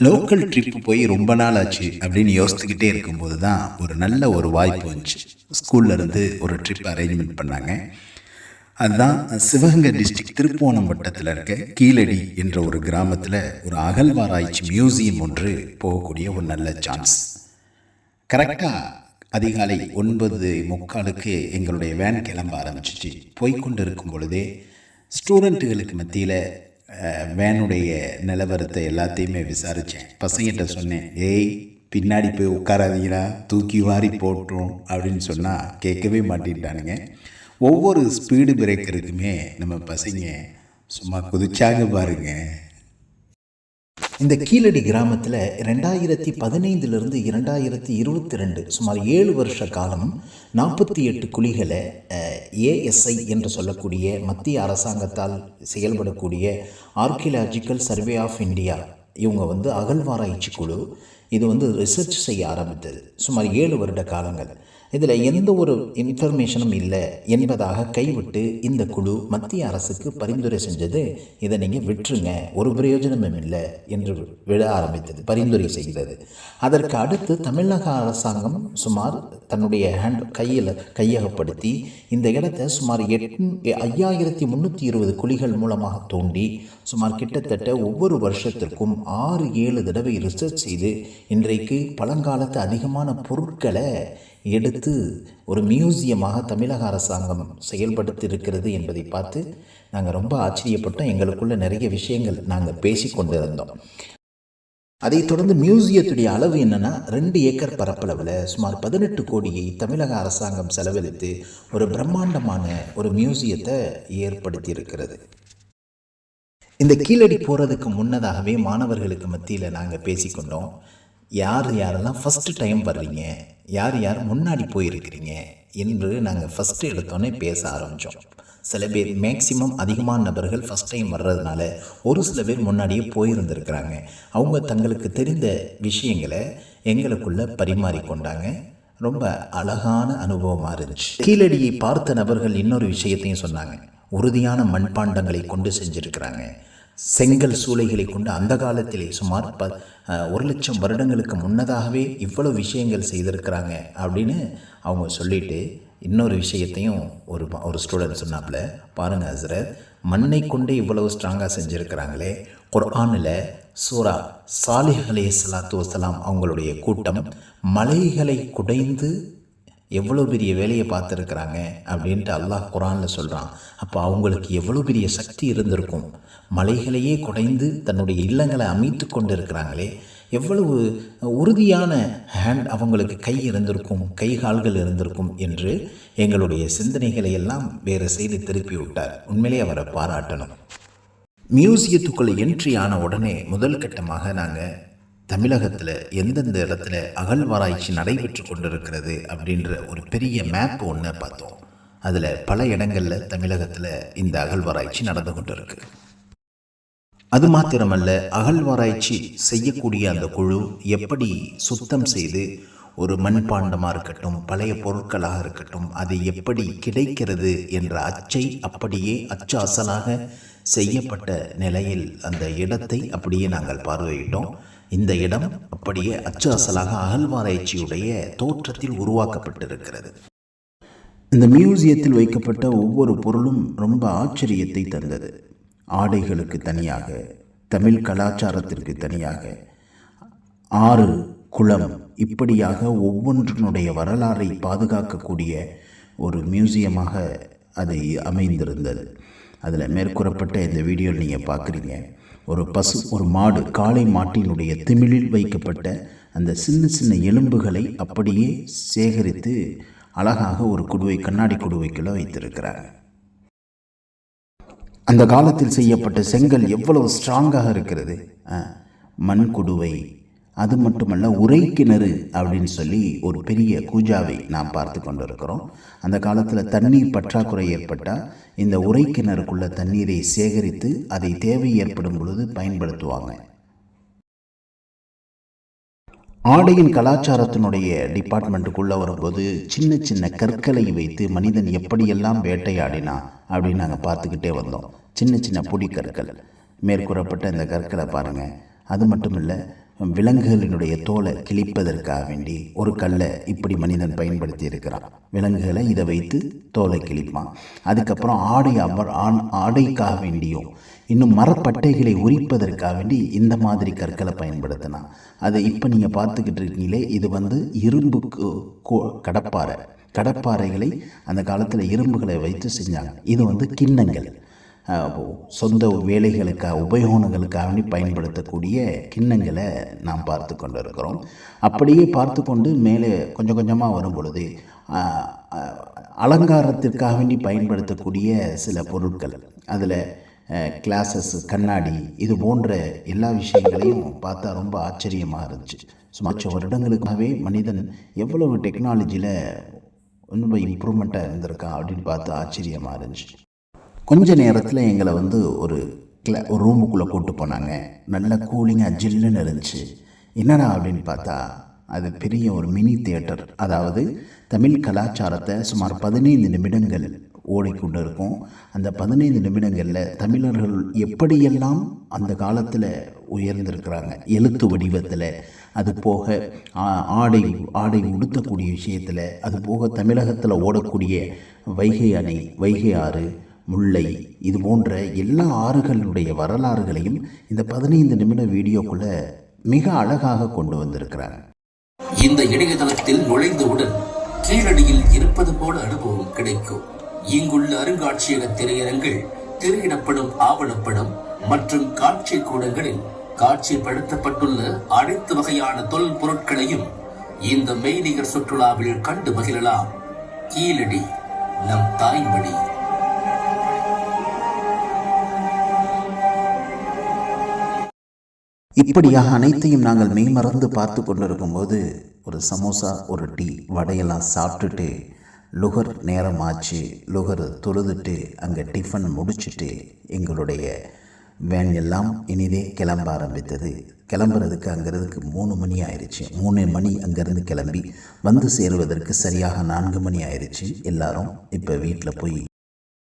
Local trip போய் ரொம்ப நாள் ஆச்சு அப்படின்னு யோசித்துக்கிட்டே இருக்கும்போது தான் ஒரு நல்ல ஒரு வாய்ப்பு வந்துச்சு. ஸ்கூல்ல இருந்து ஒரு ட்ரிப் அரேஞ்ச்மெண்ட் பண்ணாங்க. அதுதான் சிவகங்கை டிஸ்ட்ரிக்ட் திருப்போணம் வட்டத்தில் இருக்க கீழடி என்ற ஒரு கிராமத்தில் ஒரு அகழ்வாராய்ச்சி மியூசியம் ஒன்று போகக்கூடிய ஒரு நல்ல சான்ஸ் கரெக்டாக அதிகாலை ஒன்பது முக்காலுக்கு எங்களுடைய வேன் கிளம்ப ஆரம்பிச்சிச்சு. போய்க்கொண்டு இருக்கும் பொழுதே ஸ்டூடெண்ட்டுகளுக்கு மத்தியில் வேனுடைய நிலவரத்தை எல்லாத்தையுமே விசாரித்தேன் பசங்கிட்ட சொன்னேன் ஏய் பின்னாடி போய் உட்காராதீங்களா தூக்கி வாரி போட்டுரும் அப்படின்னு சொன்னால் கேட்கவே மாட்டேன்ட்டானுங்க. ஒவ்வொரு ஸ்பீடு பிரேக்கருக்குமே நம்ம பசங்க சும்மா குதிச்சாங்க பாருங்கள் இந்த கீழடி கிராமத்தில் ரெண்டாயிரத்தி பதினைந்திலிருந்து இரண்டாயிரத்தி இருபத்தி ரெண்டு சுமார் ஏழு வருஷ காலம் நாற்பத்தி எட்டு குழிகளை ஏஎஸ்ஐ என்று சொல்லக்கூடிய மத்திய அரசாங்கத்தால் செயல்படக்கூடிய ஆர்கியலாஜிக்கல் சர்வே ஆஃப் இந்தியா இவங்க வந்து அகழ்வாராய்ச்சி குழு. இது வந்து ரிசர்ச் செய்ய ஆரம்பித்தது. சுமார் ஏழு வருட காலங்கள். இதில் எந்த ஒரு இன்ஃபர்மேஷனும் இல்லை என்பதாக கைவிட்டு இந்த குழு மத்திய அரசுக்கு பரிந்துரை செஞ்சது. இதை நீங்கள் விட்டுருங்க. ஒரு பிரயோஜனமும் இல்லை என்று விழ ஆரம்பித்தது பரிந்துரை செய்தது. அதற்கு அடுத்து தமிழக அரசாங்கம் சுமார் தன்னுடைய ஹேண்ட் கையில் கையகப்படுத்தி இந்த இடத்தை சுமார் எட்டு ஐயாயிரத்தி முந்நூற்றி இருபது குழிகள் மூலமாக தோண்டி சுமார் கிட்டத்தட்ட ஒவ்வொரு வருஷத்திற்கும் ஆறு ஏழு தடவை ரிசர்ச் செய்து இன்றைக்கு பழங்காலத்து அதிகமான பொருட்களை எடுத்து ஒரு மியூசியமாக தமிழக அரசாங்கம் செயல்படுத்தி இருக்கிறது என்பதை பார்த்து நாங்கள் ரொம்ப ஆச்சரியப்பட்டோம். எங்களுக்குள்ள நிறைய விஷயங்கள் நாங்கள் பேசி கொண்டு இருந்தோம் அதைத் தொடர்ந்து மியூசியத்துடைய அளவு என்னென்னா ரெண்டு ஏக்கர் பரப்பளவில் சுமார் பதினெட்டு கோடியை தமிழக அரசாங்கம் செலவழித்து ஒரு பிரம்மாண்டமான ஒரு மியூசியத்தை ஏற்படுத்தி இருக்கிறது இந்த கீழடி போகிறதுக்கு முன்னதாகவே மாணவர்களுக்கு மத்தியில் நாங்கள் பேசிக்கொண்டோம் யார் யாரெல்லாம் ஃபஸ்ட்டு டைம் வர்றீங்க? யார் யார் முன்னாடி போயிருக்கிறீங்க? என்று நாங்கள் ஃபஸ்ட்டு எடுத்தோன்னே பேச ஆரம்பித்தோம் சில பேர் மேக்சிமம் அதிகமான நபர்கள் ஃபஸ்ட் டைம் வர்றதுனால ஒரு சில பேர் முன்னாடியே போயிருந்திருக்கிறாங்க. அவங்க தங்களுக்கு தெரிந்த விஷயங்களை எங்களுக்குள்ளே பரிமாறிக்கொண்டாங்க. ரொம்ப அழகான அனுபவமாக இருந்துச்சு. கீழடியை பார்த்த நபர்கள் இன்னொரு விஷயத்தையும் சொன்னாங்க. உறுதியான மண்பாண்டங்களை கொண்டு செஞ்சுருக்கிறாங்க. செங்கல் சூளைகளை கொண்டு அந்த காலத்திலே சுமார் ப ஒரு லட்சம் வருடங்களுக்கு முன்னதாகவே இவ்வளவு விஷயங்கள் செய்திருக்கிறாங்க அப்படின்னு அவங்க சொல்லிட்டு இன்னொரு விஷயத்தையும் ஒரு ஒரு ஸ்டூடெண்ட் சொன்னாப்புல. பாருங்க ஹசரத் மண்ணை கொண்டே இவ்வளவு ஸ்ட்ராங்காக செஞ்சுருக்கிறாங்களே. குர்ஆனில் சூரா சாலிஹ் அலைஹி ஸலாத்து வஸலாம் அவங்களுடைய கூட்டம் மலைகளை குடைந்து எவ்வளோ பெரிய வேலையை பார்த்துருக்குறாங்க அப்படின்ட்டு அல்லாஹ் குரானில் சொல்கிறான் அப்போ அவங்களுக்கு எவ்வளோ பெரிய சக்தி இருந்திருக்கும்? மலைகளையே குடைந்து தன்னுடைய இல்லங்களை அமைத்து கொண்டு இருக்கிறாங்களே எவ்வளவு உறுதியான ஹேண்ட் அவங்களுக்கு கை இருந்திருக்கும் கை கால்கள் இருந்திருக்கும் என்று எங்களுடைய சிந்தனைகளை எல்லாம் வேறு செய்து திருப்பி விட்டார். உண்மையிலே அவரை பாராட்டணும். மியூசியத்துக்குள்ளே என்ட்ரி ஆன உடனே முதல் கட்டமாக நாங்கள் தமிழகத்தில் எந்தெந்த இடத்துல அகழ்வாராய்ச்சி நடைபெற்று கொண்டிருக்கிறது அப்படின்ற ஒரு பெரிய மேப் ஒன்று பார்த்தோம். அதில் பல இடங்களில் தமிழகத்தில் இந்த அகழ்வாராய்ச்சி நடந்து கொண்டிருக்கு. அது மாத்திரமல்ல அகழ்வாராய்ச்சி செய்யக்கூடிய அந்த குழு எப்படி சுத்தம் செய்து ஒரு மண்பாண்டமாக இருக்கட்டும் பழைய பொருட்களாக இருக்கட்டும் அது எப்படி கிடைக்கிறது என்ற அச்சை அப்படியே அச்சு அசலாக செய்யப்பட்ட நிலையில் அந்த இடத்தை அப்படியே நாங்கள் பார்வையிட்டோம். இந்த இடம் அப்படியே அச்சு அசலாக அகழ்வாராய்ச்சியுடைய தோற்றத்தில் உருவாக்கப்பட்டிருக்கிறது. இந்த மியூசியத்தில் வைக்கப்பட்ட ஒவ்வொரு பொருளும் ரொம்ப ஆச்சரியத்தை தந்தது. ஆடைகளுக்கு தனியாக தமிழ் கலாச்சாரத்திற்கு தனியாக ஆறு குளம் இப்படியாக ஒவ்வொன்றினுடைய வரலாறை பாதுகாக்கக்கூடிய ஒரு மியூசியமாக அது அமைந்திருந்தது. அதில் மேற்கூறப்பட்ட இந்த வீடியோவில் நீங்கள் பார்க்குறீங்க. ஒரு பசு ஒரு மாடு காளை மாட்டினுடைய திமிழில் வைக்கப்பட்ட அந்த சின்ன சின்ன எலும்புகளை அப்படியே சேகரித்து அழகாக ஒரு குடுவை கண்ணாடி குடுவைக்குள்ளே வைத்திருக்கிறாங்க அந்த காலத்தில் செய்யப்பட்ட செங்கல் எவ்வளவு ஸ்ட்ராங்காக இருக்கிறது? மண் குடுவை அது மட்டுமல்ல உரை கிணறு அப்படின்னு சொல்லி ஒரு பெரிய கூஜாவை நாம் பார்த்து கொண்டிருக்கிறோம். அந்த காலத்தில் தண்ணீர் பற்றாக்குறை ஏற்பட்டால் இந்த உரை கிணறுக்குள்ள தண்ணீரை சேகரித்து அதை தேவை ஏற்படும் பொழுது பயன்படுத்துவாங்க. ஆடையின் கலாச்சாரத்தினுடைய டிபார்ட்மெண்ட்டுக்குள்ளே வரும்போது சின்ன சின்ன கற்களை வைத்து மனிதன் எப்படியெல்லாம் வேட்டையாடினான் அப்படின்னு நாங்கள் பார்த்துக்கிட்டே வந்தோம். சின்ன சின்ன பொடி கற்கள். மேற்கூறப்பட்ட இந்த கற்களை பாருங்கள் அது மட்டும் இல்லை விலங்குகளினுடைய தோலை கிழிப்பதற்காக வேண்டி ஒரு கல்லை இப்படி மனிதன் பயன்படுத்தி இருக்கிறான் விலங்குகளை இதை வைத்து தோலை கிழிப்பான். அதுக்கப்புறம் ஆடை அவர் ஆண் ஆடைக்காக வேண்டியும் இன்னும் மரப்பட்டைகளை உரிப்பதற்காக வேண்டி இந்த மாதிரி கற்களை பயன்படுத்தினான். அதை இப்போ நீங்கள் பார்த்துக்கிட்டு இருக்கீங்களே இது வந்து இரும்பு கோ கடப்பாறை. கடப்பாறைகளை அந்த காலத்தில் இரும்புகளை வைத்து செஞ்சாங்க. இது வந்து கிண்ணங்கள். சொந்த வேலைகளுக்காக உபயோகங்களுக்காக வேண்டி பயன்படுத்தக்கூடிய கிண்ணங்களை நாம் பார்த்து கொண்டு இருக்கிறோம் அப்படியே பார்த்து கொண்டு மேலே கொஞ்சம் கொஞ்சமாக வரும் பொழுது அலங்காரத்திற்காக வேண்டி பயன்படுத்தக்கூடிய சில பொருட்கள் அதில் கிளாஸஸ் கண்ணாடி இது போன்ற எல்லா விஷயங்களையும் பார்த்தா ரொம்ப ஆச்சரியமாக இருந்துச்சு. சுமார் வருடங்களுக்காகவே மனிதன் எவ்வளவு டெக்னாலஜியில் ரொம்ப இம்ப்ரூவ்மெண்ட்டாக இருந்திருக்கான் அப்படின்னு பார்த்து ஆச்சரியமாக இருந்துச்சு. கொஞ்ச நேரத்தில் எங்களை வந்து ஒரு கிளா ஒரு ரூமுக்குள்ளே கூட்டு போனாங்க. நல்ல கூலிங்காக ஜில்லுன்னு இருந்துச்சு. என்னடா அப்படின்னு பார்த்தா அது பெரிய ஒரு மினி தியேட்டர் அதாவது தமிழ் கலாச்சாரத்தை சுமார் பதினைந்து நிமிடங்கள் ஓடிக்கொண்டு இருக்கும். அந்த பதினைந்து நிமிடங்களில் தமிழர்கள் எப்படியெல்லாம் அந்த காலத்தில் உயர்ந்திருக்கிறாங்க எழுத்து வடிவத்தில் அது போக ஆ- ஆடை ஆடை உடுத்தக்கூடிய விஷயத்தில் அது போக தமிழகத்தில் ஓடக்கூடிய வைகை அணை வைகை ஆறு முல்லை. இது போன்ற எல்லா ஆறுகளுடைய வரலாறுகளையும் இந்த பதினைந்து நிமிட வீடியோக்குள்ளே மிக அழகாக கொண்டு வந்திருக்கிறார். இந்த இணையதளத்தில் நுழைந்தவுடன் கீழடியில் இருப்பது போல அனுபவம் கிடைக்கும். இங்குள்ள அருங்காட்சியக திரையரங்கள் திரையிடப்படும் ஆவணப்படம் மற்றும் காட்சி கூடங்களில் காட்சிப்படுத்தப்பட்டுள்ள அனைத்து வகையான தொல் பொருட்களையும் இந்த மெய்நிகர் சுற்றுலாவில் கண்டு மகிழலாம். கீழடி நம் தாய்மொழி இப்படியாக அனைத்தையும் நாங்கள் மெய்மறந்து பார்த்து கொண்டிருக்கும்போது ஒரு சமோசா ஒரு டீ வடையெல்லாம் சாப்பிட்டுட்டு லுகர் நேரம் ஆச்சு லுகர் தொழுதுட்டு அங்கே டிஃபன் முடிச்சுட்டு எங்களுடைய வேன் எல்லாம் இனிதே கிளம்ப ஆரம்பித்தது. கிளம்புறதுக்கு அங்கிறதுக்கு மூணு மணி ஆயிடுச்சு மூணு மணி அங்கேருந்து கிளம்பி வந்து சேருவதற்கு சரியாக நான்கு மணி ஆயிடுச்சு எல்லாரும் இப்போ வீட்டில் போய்